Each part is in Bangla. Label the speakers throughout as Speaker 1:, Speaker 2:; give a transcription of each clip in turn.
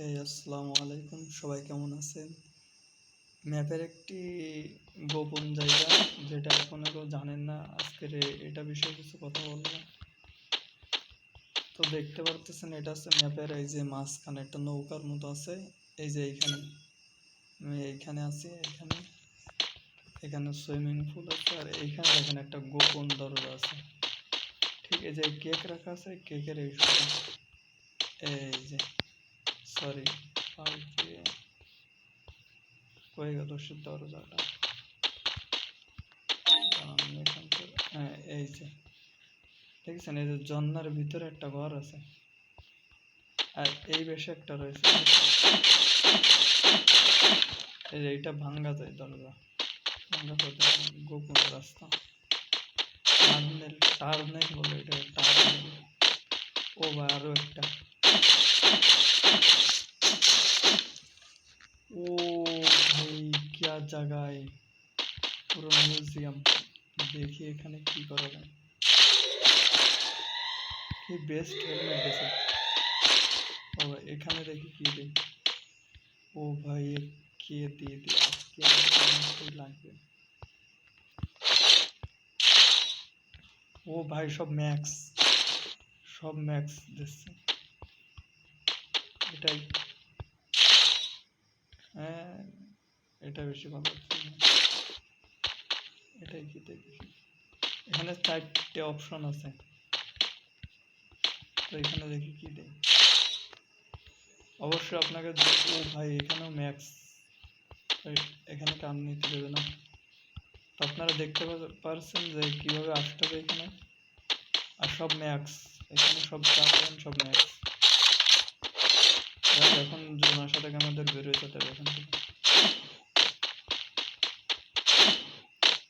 Speaker 1: হে আসসালামু আলাইকুম। সবাই কেমন আছেন? ম্যাপের একটি গোপন জায়গা, যেটা এখন কেউ জানেন না। আজকের এটা বিষয়ে কিছু কথা বলব। তো দেখতে পারতেছেন, এটা হচ্ছে ম্যাপের এই যে মাঝখানে একটা নৌকার মতো আছে। এই যে এইখানে, আমি এইখানে আছি, এখানে। এখানে সুইমিং পুল আছে, আর এইখানে দেখেন একটা গোপন দরজা আছে। ঠিক এই যে কেক রাখা আছে, কেকের এই। এই যে। সরি হয়ে গেল সে দরজাটা হ্যাঁ এই যে, দেখছেন? এই যে জন্নার ভিতরে একটা ঘর আছে। আর এই বেশে একটা রয়েছে। এই যে এইটা ভাঙ্গা যায় দরজা। ভাঙ্গা হতে গোপন রাস্তা। টার্নেল টার্নেল বলে এটা, টার্নেল। ও বা আরও একটা ও ভাই জায়গায় পুরো মিউজিয়াম। দেখি এখানে কি করা যায়। কি বেস্ট হেলমেট দেখে ও, এখানে দেখি কি দেখি ও ভাই কে দিয়ে দিয়ে আজকে লাগবে ও ভাই, সব ম্যাক্স সব ম্যাক্স দিচ্ছে। এটাই। এটা বেশি ভালো এটাই কি দেখি। এখানে চারটে অপশন আছে। তো এখানে দেখি কি দেয়। অবশ্যই আপনাকে ভাই, এখানেও ম্যাক্স এখানে কান নিতে দেবে না। তো আপনারা দেখতে পারছেন যে কীভাবে আসতে হবে এখানে। আর সব ম্যাক্স এখানে সব পাবেন সব ম্যাক্স এখন জোনার সাথে আমাদের বেরোয় যেতে হবে এখান থেকে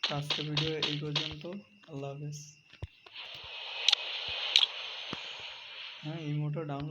Speaker 1: তো আজকের ভিডিও এই পর্যন্ত। আল্লাহ হাফেজ। হ্যাঁ ইমোটা ডাউন